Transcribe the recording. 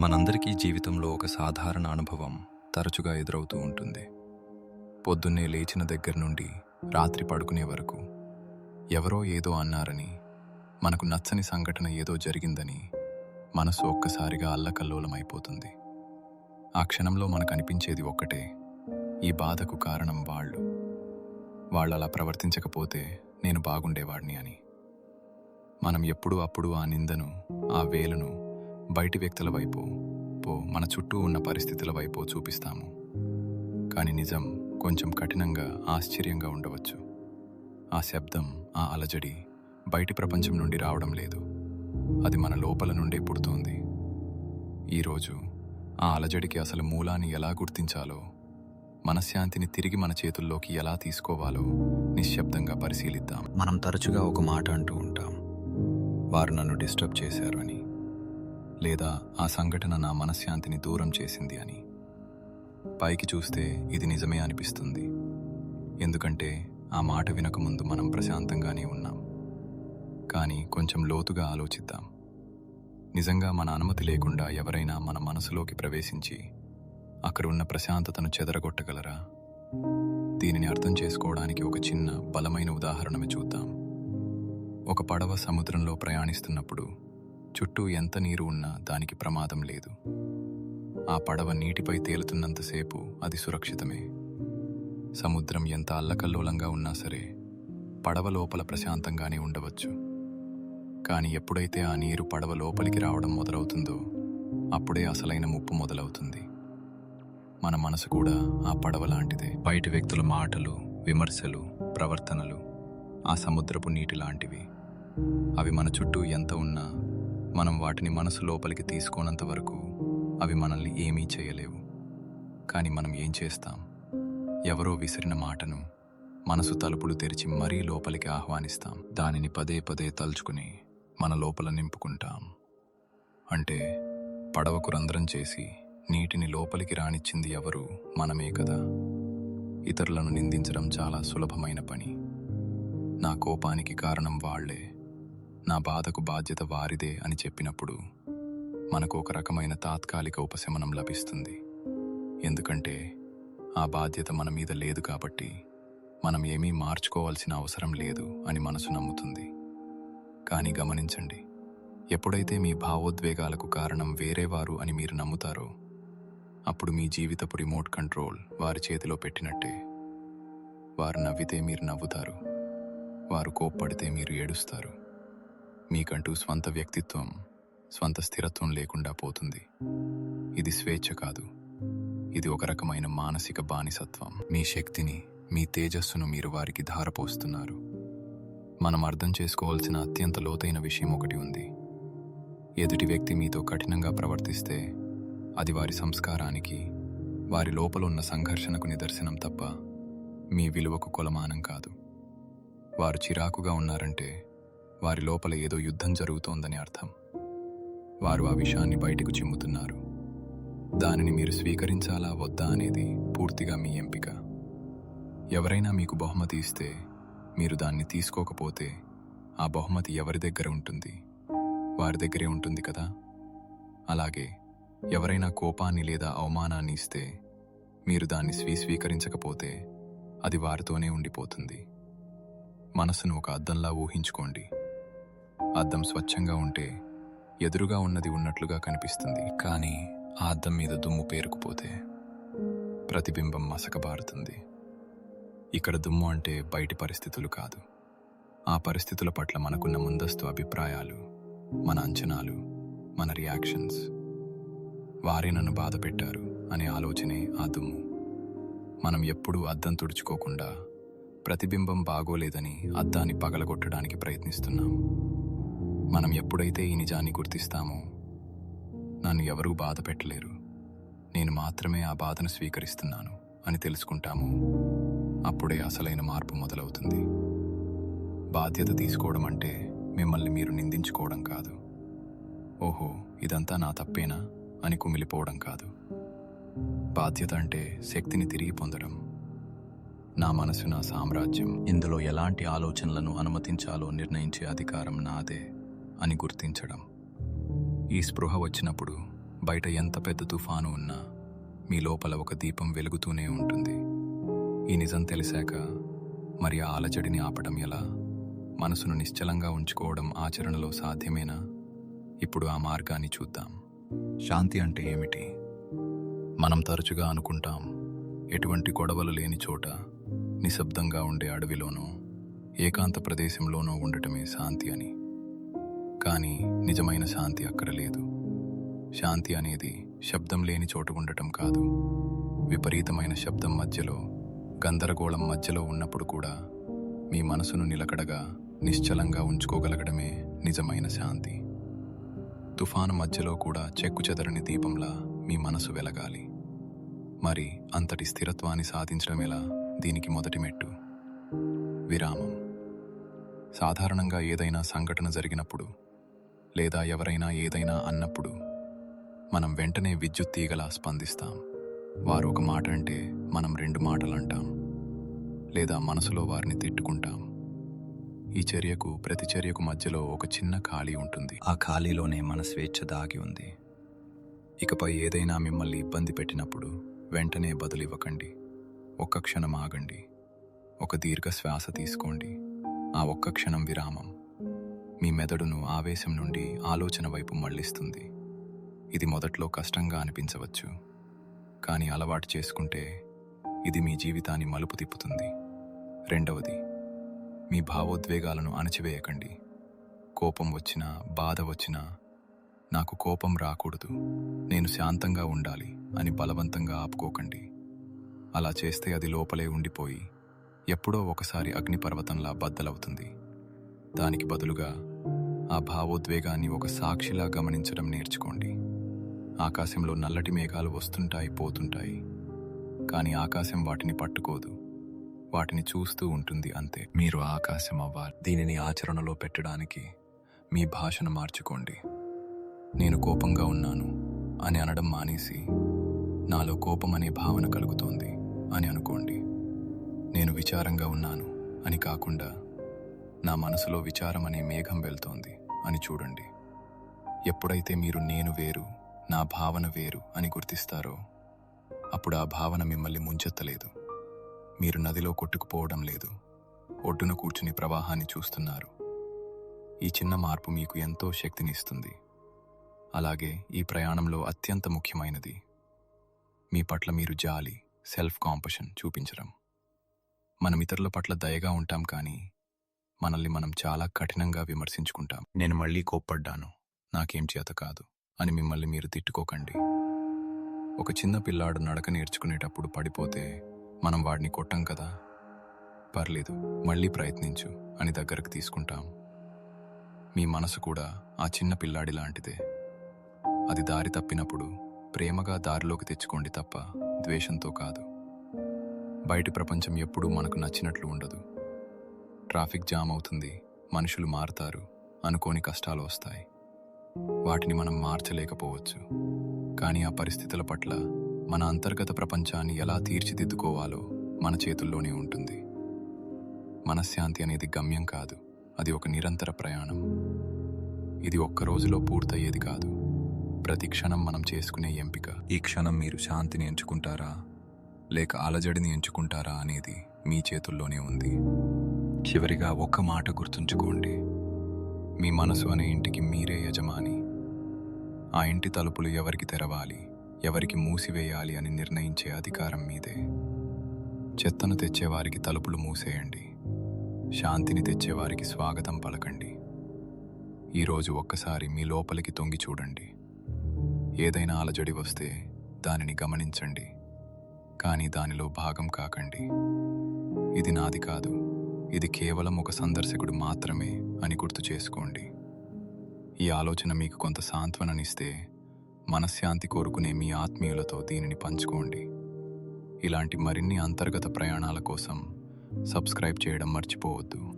మనందరికీ జీవితంలో ఒక సాధారణ అనుభవం తరచుగా ఎదురవుతూ ఉంటుంది. పొద్దున్నే లేచిన దగ్గర నుండి రాత్రి పడుకునే వరకు ఎవరో ఏదో అన్నారని మనకు నచ్చని సంఘటన ఏదో జరిగిందని మనసు ఒక్కసారిగా అల్లకల్లోలమైపోతుంది. ఆ క్షణంలో మనకు అనిపించేది ఒక్కటే ఈ బాధకు కారణం వాళ్ళు. వాళ్ళు అలా ప్రవర్తించకపోతే నేను బాగుండేవాడిని అని. మనం ఎప్పుడూ అప్పుడు ఆ నిందను ఆ వేలును బయటి వ్యక్తుల వైపు పో మన చుట్టూ ఉన్న పరిస్థితుల వైపు చూపిస్తాము. కానీ నిజం కొంచెం కఠినంగా ఆశ్చర్యంగా ఉండవచ్చు. ఆ శబ్దం ఆ అలజడి బయటి ప్రపంచం నుండి రావడం లేదు. అది మన లోపల నుండే పుడుతోంది. ఈరోజు ఆ అలజడికి అసలు మూలాన్ని ఎలా గుర్తించాలో మనశ్శాంతిని తిరిగి మన చేతుల్లోకి ఎలా తీసుకోవాలో నిశ్శబ్దంగా పరిశీలిద్దాం. మనం తరచుగా ఒక మాట అంటూ ఉంటాం. వారు నన్ను డిస్టర్బ్ చేశారు అని లేదా ఆ సంఘటన నా మనశ్శాంతిని దూరం చేసింది అని. పైకి చూస్తే ఇది నిజమే అనిపిస్తుంది. ఎందుకంటే ఆ మాట వినకముందు మనం ప్రశాంతంగానే ఉన్నాం. కానీ కొంచెం లోతుగా ఆలోచిద్దాం. నిజంగా మన అనుమతి లేకుండా ఎవరైనా మన మనసులోకి ప్రవేశించి అక్కడ ఉన్న ప్రశాంతతను చెదరగొట్టగలరా? దీనిని అర్థం చేసుకోవడానికి ఒక చిన్న బలమైన ఉదాహరణమే చూద్దాం. ఒక పడవ సముద్రంలో ప్రయాణిస్తున్నప్పుడు చుట్టూ ఎంత నీరు ఉన్నా దానికి ప్రమాదం లేదు. ఆ పడవ నీటిపై తేలుతున్నంతసేపు అది సురక్షితమే. సముద్రం ఎంత అల్లకల్లోలంగా ఉన్నా సరే పడవ లోపల ప్రశాంతంగానే ఉండవచ్చు. కానీ ఎప్పుడైతే ఆ నీరు పడవ లోపలికి రావడం మొదలవుతుందో అప్పుడే అసలైన ముప్పు మొదలవుతుంది. మన మనసు కూడా ఆ పడవ లాంటిదే. బయటి వ్యక్తుల మాటలు విమర్శలు ప్రవర్తనలు ఆ సముద్రపు నీటి లాంటివి. అవి మన చుట్టూ ఎంత ఉన్నా మనం వాటిని మనసు లోపలికి తీసుకోనంత వరకు అవి మనల్ని ఏమీ చేయలేవు. కానీ మనం ఏం చేస్తాం? ఎవరో విసిరిన మాటను మనసు తలుపులు తెరిచి మరీ లోపలికి ఆహ్వానిస్తాం. దానిని పదే పదే తలుచుకుని మన లోపల నింపుకుంటాం. అంటే పడవకు రంధ్రం చేసి నీటిని లోపలికి రానిచ్చింది ఎవరు మనమే కదా? ఇతరులను నిందించడం చాలా సులభమైన పని. నా కోపానికి కారణం వాళ్ళే నా బాధకు బాధ్యత వారిదే అని చెప్పినప్పుడు మనకు ఒక రకమైన తాత్కాలిక ఉపశమనం లభిస్తుంది. ఎందుకంటే ఆ బాధ్యత మన మీద లేదు కాబట్టి మనం ఏమీ మార్చుకోవాల్సిన అవసరం లేదు అని మనసు నమ్ముతుంది. కానీ గమనించండి ఎప్పుడైతే మీ భావోద్వేగాలకు కారణం వేరేవారు అని మీరు నమ్ముతారో అప్పుడు మీ జీవితపు రిమోట్ కంట్రోల్ వారి చేతిలో పెట్టినట్టే. వారు నవ్వితే మీరు నవ్వుతారు వారు కోప్పడితే మీరు ఏడుస్తారు. మీకంటూ స్వంత వ్యక్తిత్వం స్వంత స్థిరత్వం లేకుండా పోతుంది. ఇది స్వేచ్ఛ కాదు. ఇది ఒక రకమైన మానసిక బానిసత్వం. మీ శక్తిని మీ తేజస్సును మీరు వారికి ధారపోస్తున్నారు. మనం అర్థం చేసుకోవాల్సిన అత్యంత లోతైన విషయం ఒకటి ఉంది. ఎదుటి వ్యక్తి మీతో కఠినంగా ప్రవర్తిస్తే అది వారి సంస్కారానికి వారి లోపల ఉన్న సంఘర్షణకు నిదర్శనం తప్ప మీ విలువకు కొలమానం కాదు. వారు చిరాకుగా ఉన్నారంటే వారి లోపల ఏదో యుద్ధం జరుగుతోందని అర్థం. వారు ఆ విషయాన్ని బయటకు చిమ్ముతున్నారు. దానిని మీరు స్వీకరించాలా వద్దా అనేది పూర్తిగా మీ ఎంపిక. ఎవరైనా మీకు బహుమతి ఇస్తే మీరు దాన్ని తీసుకోకపోతే ఆ బహుమతి ఎవరి దగ్గర ఉంటుంది? వారి దగ్గరే ఉంటుంది కదా? అలాగే ఎవరైనా కోపాన్ని లేదా అవమానాన్ని ఇస్తే మీరు దాన్ని స్వీ స్వీకరించకపోతే అది వారితోనే ఉండిపోతుంది. మనసును ఒక అద్దంలా ఊహించుకోండి. అద్దం స్వచ్ఛంగా ఉంటే ఎదురుగా ఉన్నది ఉన్నట్లుగా కనిపిస్తుంది. కానీ ఆ అద్దం మీద దుమ్ము పేరుకుపోతే ప్రతిబింబం మసకబారుతుంది. ఇక్కడ దుమ్ము అంటే బయటి పరిస్థితులు కాదు. ఆ పరిస్థితుల పట్ల మనకున్న ముందస్తు అభిప్రాయాలు మన అంచనాలు మన రియాక్షన్స్. వారే నన్ను బాధ పెట్టారు అనే ఆలోచనే ఆ దుమ్ము. మనం ఎప్పుడూ అద్దం తుడుచుకోకుండా ప్రతిబింబం బాగోలేదని అద్దాన్ని పగలగొట్టడానికి ప్రయత్నిస్తున్నాం. మనం ఎప్పుడైతే ఈ నిజాన్ని గుర్తిస్తామో నన్ను ఎవరూ బాధ పెట్టలేరు. నేను మాత్రమే ఆ బాధను స్వీకరిస్తున్నాను అని తెలుసుకుంటాము అప్పుడే అసలైన మార్పు మొదలవుతుంది. బాధ్యత తీసుకోవడం అంటే మిమ్మల్ని మీరు నిందించుకోవడం కాదు. ఓహో ఇదంతా నా తప్పేనా అని కుమిలిపోవడం కాదు. బాధ్యత అంటే శక్తిని తిరిగి పొందడం. నా మనసు నా సామ్రాజ్యం ఇందులో ఎలాంటి ఆలోచనలను అనుమతించాలో నిర్ణయించే అధికారం నాదే. అని గుర్తించడం. ఈ స్పృహ వచ్చినప్పుడు బయట ఎంత పెద్ద తుఫాను ఉన్నా మీ లోపల ఒక దీపం వెలుగుతూనే ఉంటుంది. ఈ నిజం తెలిసాక మరి ఆ అలజడిని ఆపడం ఎలా? మనసును నిశ్చలంగా ఉంచుకోవడం ఆచరణలో సాధ్యమేనా? ఇప్పుడు ఆ మార్గాన్ని చూద్దాం. శాంతి అంటే ఏమిటి? మనం తరచుగా అనుకుంటాం ఎటువంటి గొడవలు లేని చోట నిశ్శబ్దంగా ఉండే అడవిలోనో ఏకాంత ప్రదేశంలోనో ఉండటమే శాంతి అని. కానీ నిజమైన శాంతి అక్కడ లేదు. శాంతి అనేది శబ్దం లేని చోటు ఉండటం కాదు. విపరీతమైన శబ్దం మధ్యలో గందరగోళం మధ్యలో ఉన్నప్పుడు కూడా మీ మనసును నిలకడగా నిశ్చలంగా ఉంచుకోగలగడమే నిజమైన శాంతి. తుఫాను మధ్యలో కూడా చెక్కు చెదరని దీపంలా మీ మనసు వెలగాలి. మరి అంతటి స్థిరత్వాన్ని సాధించడం ఎలా దీనికి మొదటి మెట్టు? విరామం. సాధారణంగా ఏదైనా సంఘటన జరిగినప్పుడు లేదా ఎవరైనా ఏదైనా అన్నప్పుడు మనం వెంటనే విద్యుత్ తీగలా స్పందిస్తాం. వారు ఒక మాట అంటే మనం రెండు మాటలు అంటాం లేదా మనసులో వారిని తిట్టుకుంటాం. ఈ చర్యకు ప్రతి చర్యకు మధ్యలో ఒక చిన్న ఖాళీ ఉంటుంది. ఆ ఖాళీలోనే మన స్వేచ్ఛ దాగి ఉంది. ఇకపై ఏదైనా మిమ్మల్ని ఇబ్బంది పెట్టినప్పుడు వెంటనే బదులివ్వకండి. ఒక్క క్షణం ఆగండి. ఒక దీర్ఘ శ్వాస తీసుకోండి. ఆ ఒక్క క్షణం విరామం. మీ మెదడును ఆవేశం నుండి ఆలోచన వైపు మళ్ళిస్తుంది. ఇది మొదట్లో కష్టంగా అనిపించవచ్చు. కానీ అలవాటు చేసుకుంటే ఇది మీ జీవితాన్ని మలుపు తిప్పుతుంది. రెండవది మీ భావోద్వేగాలను అణచివేయకండి. కోపం వచ్చినా బాధ వచ్చినా నాకు కోపం రాకూడదు. నేను శాంతంగా ఉండాలి అని బలవంతంగా ఆపుకోకండి. అలా చేస్తే అది లోపలే ఉండిపోయి ఎప్పుడో ఒకసారి అగ్నిపర్వతంలా బద్దలవుతుంది. దానికి బదులుగా ఆ భావోద్వేగాన్ని ఒక సాక్షిలా గమనించడం నేర్చుకోండి. ఆకాశంలో నల్లటి మేఘాలు వస్తుంటాయి పోతుంటాయి. కానీ ఆకాశం వాటిని పట్టుకోదు. వాటిని చూస్తూ ఉంటుంది అంతే. మీరు ఆకాశం అవ్వాలి. దీనిని ఆచరణలో పెట్టడానికి మీ భాషను మార్చుకోండి. నేను కోపంగా ఉన్నాను అని అనడం మానేసి నాలో కోపం అనే భావన కలుగుతోంది అని అనుకోండి. నేను విచారంగా ఉన్నాను అని కాకుండా నా మనసులో విచారం అనే మేఘం వెళ్తోంది అని చూడండి. ఎప్పుడైతే మీరు నేను వేరు నా భావన వేరు అని గుర్తిస్తారో అప్పుడు ఆ భావన మిమ్మల్ని ముంచెత్తలేదు. మీరు నదిలో కొట్టుకుపోవడం లేదు. ఒడ్డున కూర్చుని ప్రవాహాన్ని చూస్తున్నారు. ఈ చిన్న మార్పు మీకు ఎంతో శక్తినిస్తుంది. అలాగే ఈ ప్రయాణంలో అత్యంత ముఖ్యమైనది. మీ పట్ల మీరు జాలి సెల్ఫ్ కాంపషన్ చూపించడం. మనం ఇతరుల పట్ల దయగా ఉంటాం కానీ మనల్ని మనం చాలా కఠినంగా విమర్శించుకుంటాం. నేను మళ్ళీ కోప్పడ్డాను. నాకేం చేత కాదు అని మిమ్మల్ని మీరు తిట్టుకోకండి. ఒక చిన్న పిల్లాడు నడక నేర్చుకునేటప్పుడు పడిపోతే మనం వాడిని కొట్టం కదా? పర్లేదు మళ్ళీ ప్రయత్నించు అని దగ్గరకు తీసుకుంటాం. మీ మనసు కూడా ఆ చిన్న పిల్లాడి లాంటిదే. అది దారి తప్పినప్పుడు ప్రేమగా దారిలోకి తెచ్చుకోండి తప్ప ద్వేషంతో కాదు. బయటి ప్రపంచం ఎప్పుడూ మనకు నచ్చినట్లు ఉండదు. ట్రాఫిక్ జామ్ అవుతుంది మనుషులు మారుతారు అనుకోని కష్టాలు వస్తాయి. వాటిని మనం మార్చలేకపోవచ్చు. కానీ ఆ పరిస్థితుల పట్ల మన అంతర్గత ప్రపంచాన్ని ఎలా తీర్చిదిద్దుకోవాలో మన చేతుల్లోనే ఉంటుంది. మనశ్శాంతి అనేది గమ్యం కాదు అది ఒక నిరంతర ప్రయాణం. ఇది ఒక్క రోజులో పూర్తయ్యేది కాదు. ప్రతి క్షణం మనం చేసుకునే ఎంపిక. ఈ క్షణం మీరు శాంతిని ఎంచుకుంటారా? లేక అలజడిని ఎంచుకుంటారా అనేది మీ చేతుల్లోనే ఉంది. చివరిగా ఒక్క మాట గుర్తుంచుకోండి. మీ మనసు అనే ఇంటికి మీరే యజమాని. ఆ ఇంటి తలుపులు ఎవరికి తెరవాలి ఎవరికి మూసివేయాలి అని నిర్ణయించే అధికారం మీదే. చెత్తను తెచ్చేవారికి తలుపులు మూసేయండి. శాంతిని తెచ్చేవారికి స్వాగతం పలకండి. ఈరోజు ఒక్కసారి మీ లోపలికి తొంగి చూడండి. ఏదైనా అలజడి వస్తే దానిని గమనించండి. కానీ దానిలో భాగం కాకండి. ఇది నాది కాదు. ఇది కేవలం ఒక సందర్శకుడు మాత్రమే అని గుర్తు చేసుకోండి. ఈ ఆలోచన మీకు కొంత సాంత్వననిస్తే మనశ్శాంతి కోరుకునే మీ ఆత్మీయులతో దీనిని పంచుకోండి. ఇలాంటి మరిన్ని అంతర్గత ప్రయాణాల కోసం సబ్స్క్రైబ్ చేయడం మర్చిపోవద్దు.